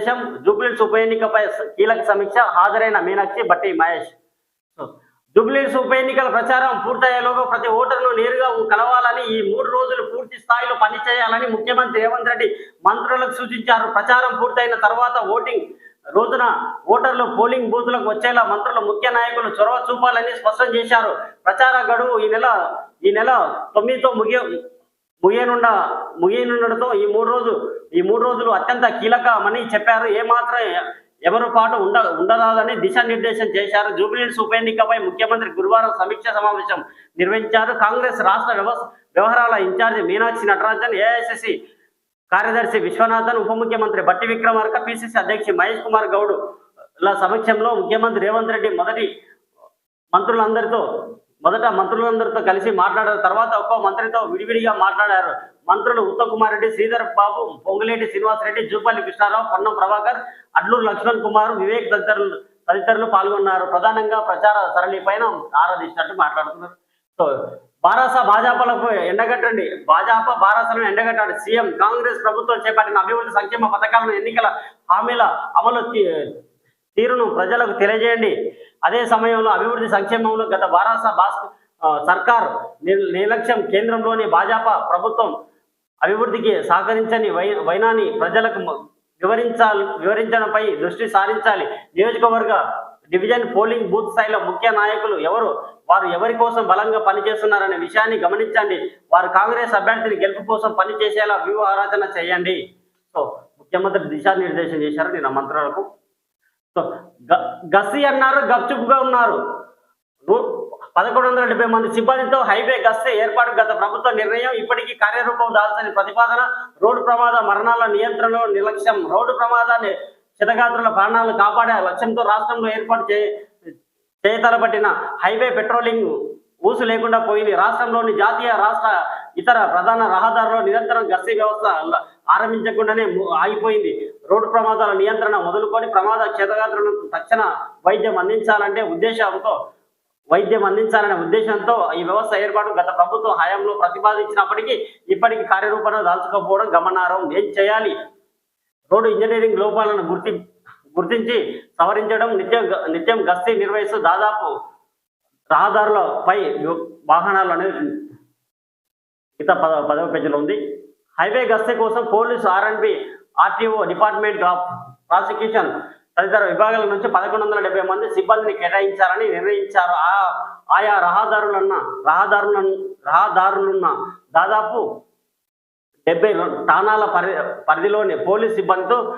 దిశానిర్దేశం జూబ్లీస్ ఉప ఎన్నికపై కీలక సమీక్ష హాజరైన మీనాక్షి బట్టి మహేష్. జూబ్లీస్ ఉప ఎన్నికల ప్రచారం పూర్తయ్యేలోగా ప్రతి ఓటర్ను నేరుగా కలవాలని ఈ మూడు రోజులు పూర్తి స్థాయిలో పనిచేయాలని ముఖ్యమంత్రి రేవంత్ రెడ్డి మంత్రులకు సూచించారు. ప్రచారం పూర్తయిన తర్వాత ఓటింగ్ రోజున ఓటర్లు పోలింగ్ బూత్లకు వచ్చేలా మంత్రులు ముఖ్య నాయకులు చొరవ చూపాలని స్పష్టం చేశారు. ప్రచార గడువు ఈ నెల ఈ నెల తొమ్మిదితో ముగి ముగియనుండ ముగియనుండటంతో ఈ మూడు రోజు ఈ మూడు రోజులు అత్యంత కీలకమని చెప్పారు. ఏమాత్రం ఎవరు పాటు ఉండ ఉండరాదని దిశానిర్దేశం చేశారు. జూబ్లీహిల్స్ ఉప ఎన్నికపై ముఖ్యమంత్రి గురువారం సమీక్ష సమావేశం నిర్వహించారు. కాంగ్రెస్ రాష్ట్ర వ్యవహారాల ఇన్ఛార్జి మీనాక్షి నటరాజన్ ఏఐసిసి కార్యదర్శి విశ్వనాథన్ ఉప ముఖ్యమంత్రి బట్టి విక్రమార్క పిసిసి అధ్యక్షుడు మహేష్ కుమార్ గౌడ్ ల సమక్షంలో ముఖ్యమంత్రి రేవంత్ రెడ్డి మొదటి మంత్రులందరితో మొదట మంత్రులందరితో కలిసి మాట్లాడిన తర్వాత ఒక్కో మంత్రితో విడివిడిగా మాట్లాడారు. మంత్రులు ఉత్తమ్ కుమార్ రెడ్డి శ్రీధర్ బాబు పొంగులేటి శ్రీనివాస్ రెడ్డి జూపల్లి కృష్ణారావు పొన్నం ప్రభాకర్ అడ్లూరు లక్ష్మణ్ కుమార్ వివేక్ తదితరులు తదితరులు పాల్గొన్నారు. ప్రధానంగా ప్రచార సరళి పైన ఆరాధించినట్టు మాట్లాడుతున్నారు. సో బారాస భాజపాలకు ఎండగట్టండి. భాజపా బారాసలను ఎండగట్టాడు సీఎం కాంగ్రెస్ ప్రభుత్వం చేపట్టిన అభివృద్ధి సంక్షేమ పథకాలను ఎన్నికల హామీల అమలు తీ- తీరును ప్రజలకు తెలియజేయండి. అదే సమయంలో అభివృద్ధి సంక్షేమంలో గత వారాస భాస్ సర్కార్ నిర్లక్ష్యం కేంద్రంలోని భాజపా ప్రభుత్వం అభివృద్ధికి సహకరించని వై వైనాన్ని ప్రజలకు వివరించాలి వివరించడంపై దృష్టి సారించాలి. నియోజకవర్గ డివిజన్ పోలింగ్ బూత్ స్థాయిలో ముఖ్య నాయకులు ఎవరు? వారు ఎవరి కోసం బలంగా పనిచేస్తున్నారనే విషయాన్ని గమనించండి. వారు కాంగ్రెస్ అభ్యర్థిని గెలుపు కోసం పనిచేసేలా వ్యూహారాధన చేయండి. సో ముఖ్యమంత్రి దిశానిర్దేశం చేశారు. నేను మంత్రులకు సో గస్తీ అన్నారు గప్చుప్గా ఉన్నారు. పదకొండు వందల డెబ్బై మంది సిబ్బందితో హైవే గస్తీ ఏర్పాటు గత ప్రభుత్వ నిర్ణయం. ఇప్పటికీ కార్యరూపం దాల్చని ప్రతిపాదన రోడ్డు ప్రమాద మరణాల నియంత్రణలో నిర్లక్ష్యం. రోడ్డు ప్రమాదాన్ని క్షతగాత్రుల ప్రాణాలను కాపాడే లక్ష్యంతో రాష్ట్రంలో ఏర్పాటు చే హైవే పెట్రోలింగ్ ఊసు లేకుండా పోయింది. రాష్ట్రంలోని జాతీయ రాష్ట్ర ఇతర ప్రధాన రహదారుల్లో నిరంతరం గస్తీ వ్యవస్థ ఆరంభించకుండానే ఆగిపోయింది. రోడ్డు ప్రమాదాల నియంత్రణ మొదలుకొని ప్రమాద క్షతగాత్రులకు తక్షణ వైద్యం అందించాలంటే ఉద్దేశంతో వైద్యం అందించాలనే ఉద్దేశంతో ఈ వ్యవస్థ ఏర్పాటు గత ప్రభుత్వం హయాంలో ప్రతిపాదించినప్పటికీ ఇప్పటికీ కార్యరూపణ దాల్చుకోకపోవడం గమనార్హం. ఏం చేయాలి? రోడ్డు ఇంజనీరింగ్ లోపాలను గుర్తి గుర్తించి సవరించడం నిత్యం నిత్యం గస్తీ నిర్వహిస్తూ దాదాపు రహదారులపై వాహనాలు అనేది ఇత పద పదవ పేజీలో ఉంది. హైవే గస్తీ కోసం పోలీసు ఆర్ఎండ్బి ఆర్టీఓ డిపార్ట్మెంట్ ఆఫ్ ప్రాసిక్యూషన్ తదితర విభాగాల నుంచి పదకొండు వందల డెబ్బై మంది సిబ్బందిని కేటాయించాలని నిర్ణయించారు. ఆ ఆయా రహదారులన్న రహదారుల రహదారులున్న దాదాపు డెబ్బై రో- ఠాణాల పరి పరిధిలోని పోలీస్ సిబ్బందితో